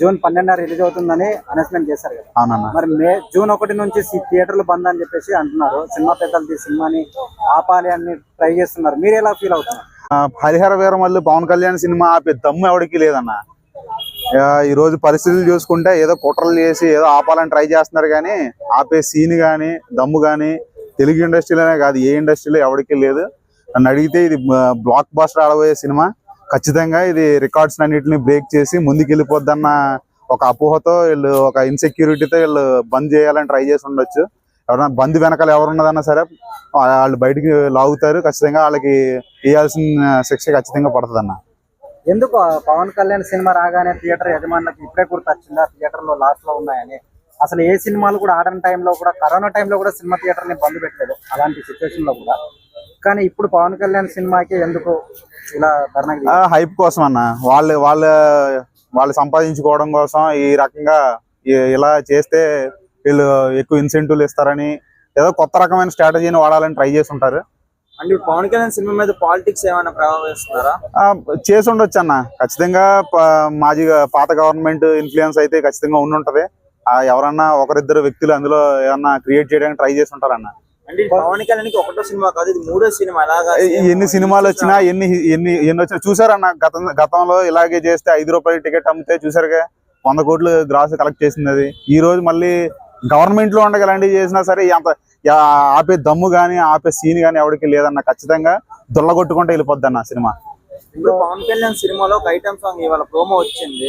June పన్నెండున release అవుతుందని announcement చేశారు కదా. అవునన్నా. మరి మే జూన్ ఒకటి నుంచి థియేటర్లు బంద్ అని చెప్పేసి అంటున్నారు. సినిమా పెద్దలు ఈ సినిమాని ఆపాలి అని ట్రై చేస్తున్నారు. మీరు ఎలా ఫీల్ అవుతున్నారు? హరిహర వీరమల్లి పవన్ కళ్యాణ్ సినిమా ఆపే దమ్ము ఎవరికి లేదన్న. ఈ రోజు పరిస్థితులు చూసుకుంటే ఏదో కుట్రలు చేసి ఏదో ఆపాలని ట్రై చేస్తున్నారు కానీ ఆపే సీన్ కానీ దమ్ము కానీ తెలుగు ఇండస్ట్రీలోనే కాదు ఏ ఇండస్ట్రీలో ఎవరికి లేదు. నన్ను అడిగితే ఇది బ్లాక్ బాస్టర్ ఆడబోయే సినిమా. ఖచ్చితంగా ఇది రికార్డ్స్ అన్నింటిని బ్రేక్ చేసి ముందుకు వెళ్ళిపోద్దన్న ఒక అపోహతో వీళ్ళు ఒక ఇన్సెక్యూరిటీతో వీళ్ళు బంద్ చేయాలని ట్రై చేసి ఉండొచ్చు. ఎవరైనా బంద్ వెనకాల ఎవరున్నదన్నా సరే వాళ్ళు బయటికి లాగుతారు. ఖచ్చితంగా వాళ్ళకి వేయాల్సిన శిక్ష ఖచ్చితంగా పడుతుందన్న. ఎందుకు పవన్ కళ్యాణ్ సినిమా రాగానే థియేటర్ యజమానులకు ఇప్పుడే గుర్తొచ్చిందా? థియేటర్లో లాస్ట్లో ఉన్నాయని. అసలు ఏ సినిమాలు కూడా ఆడని టైంలో కూడా కరోనా టైంలో కూడా సినిమా థియేటర్ని బంద్ పెట్టలేదు. అలాంటి సిచ్యువేషన్లో కూడా. కానీ ఇప్పుడు పవన్ కళ్యాణ్ సినిమాకి ఎందుకు ఇలా హైప్ కోసం అన్న. వాళ్ళు వాళ్ళ వాళ్ళు సంపాదించుకోవడం కోసం ఈ రకంగా ఇలా చేస్తే వీళ్ళు ఎక్కువ ఇన్సెంటివ్లు ఇస్తారని ఏదో కొత్త రకమైన స్ట్రాటజీని వాడాలని ట్రై చేసి ఉంటారు అంటే పవన్ కళ్యాణ్ సినిమా మీద పాలిటిక్స్ ఏమైనా ప్రభావం వేస్తున్నారా? ఆ, చేసి ఉండొచ్చు అన్న. ఖచ్చితంగా మాజీ పాత గవర్నమెంట్ ఇన్ఫ్లుయెన్స్ అయితే ఖచ్చితంగా ఉండి ఉంటది ఆ, ఎవరన్నా ఒకరిద్దరు వ్యక్తులు అందులో ఏమన్నా క్రియేట్ చేయడానికి ట్రై చేసి ఉంటారన్న అంటే పవన్ కళ్యాణ్కి ఒకటో సినిమా కాదు ఇది మూడో సినిమా. అలాగా ఎన్ని సినిమాలు వచ్చినా ఎన్ని ఎన్ని ఎన్ని వచ్చినా చూసారన్న గతం గతంలో ఇలాగే చేస్తే ఐదు రూపాయల టికెట్ అమ్మితే చూసారుగా? వంద కోట్లు గ్రాస్ కలెక్ట్ చేసింది అది. ఈ రోజు మళ్ళీ గవర్నమెంట్లో ఉండగా ఇలాంటివి చేసినా సరే అంత ఆపే దమ్ము గానీ ఆపే సీన్ గానీ ఎవరికి లేదన్న ఖచ్చితంగా దుల్లగొట్టుకుంటే వెళ్ళిపోద్ది అన్న సినిమా. ఇప్పుడు పవన్ కళ్యాణ్ సినిమాలో ఒక ఐటమ్ సాంగ్ ఇవాళ ప్రోమో వచ్చింది.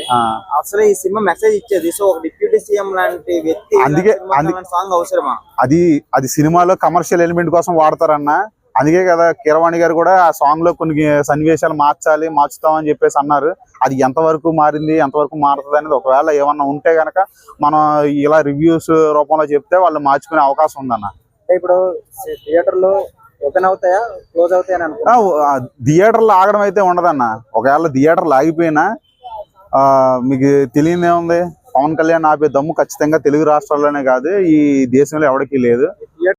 అసలు ఈ సినిమా మెసేజ్ ఇచ్చేది. సో ఒక సీఎం లాంటి వ్యక్తి అందుకే- అందు- సాంగ్ అవసరమా? అది అది సినిమాలో కమర్షియల్ ఎలిమెంట్ కోసం వాడతారన్న. అందుకే కదా కీరవాణి గారు కూడా ఆ సాంగ్లో కొన్ని సన్నివేశాలు మార్చాలి మార్చుతామని చెప్పేసి అన్నారు. అది ఎంతవరకు మారింది ఎంతవరకు మారుతుంది అనేది ఒకవేళ ఏమన్నా ఉంటే గనక మనం ఇలా రివ్యూస్ రూపంలో చెప్తే వాళ్ళు మార్చుకునే అవకాశం ఉందన్న. ఇప్పుడు థియేటర్లు ఓపెన్ అవుతాయా క్లోజ్ ఆ, థియేటర్లు ఆగడం అయితే ఉండదన్న. ఒకవేళ థియేటర్లు ఆగిపోయినా ఆ, మీకు తెలియదు ఏముంది పవన్ కళ్యాణ్ ఆపే దమ్ము ఖచ్చితంగా తెలుగు రాష్ట్రాల్లోనే కాదు ఈ దేశంలో ఎవరికీ లేదు.